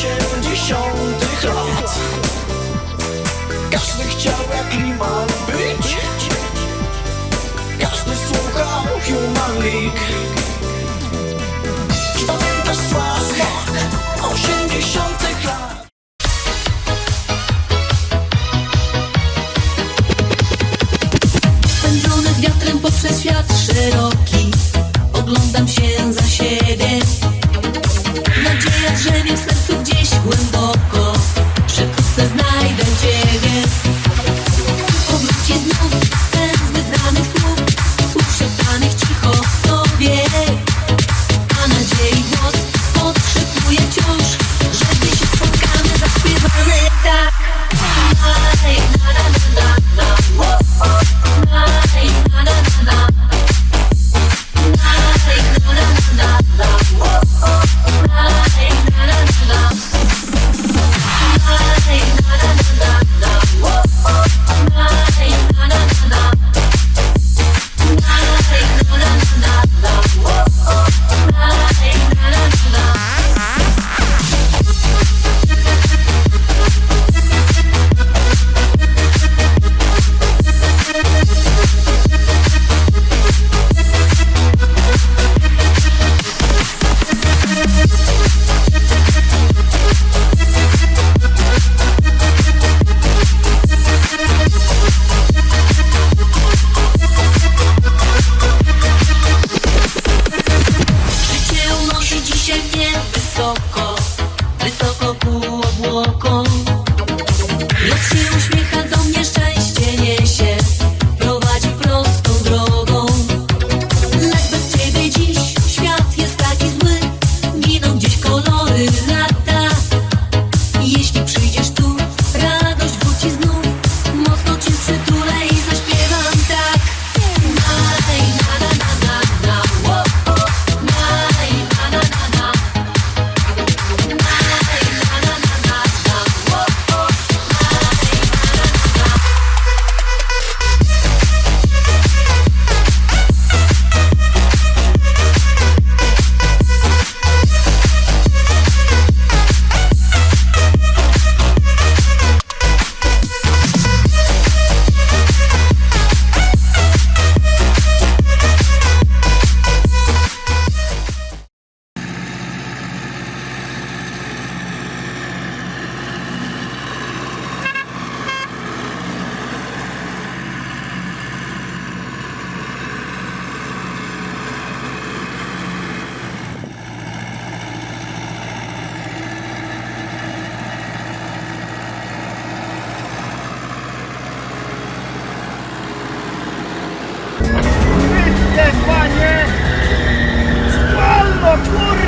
80 lat. Każdy chciał jak Liman być. Każdy słuchał Human League. Czy pamiętasz smak 80 lat. Pędzony wiatrem poprzez świat szeroki. your glory.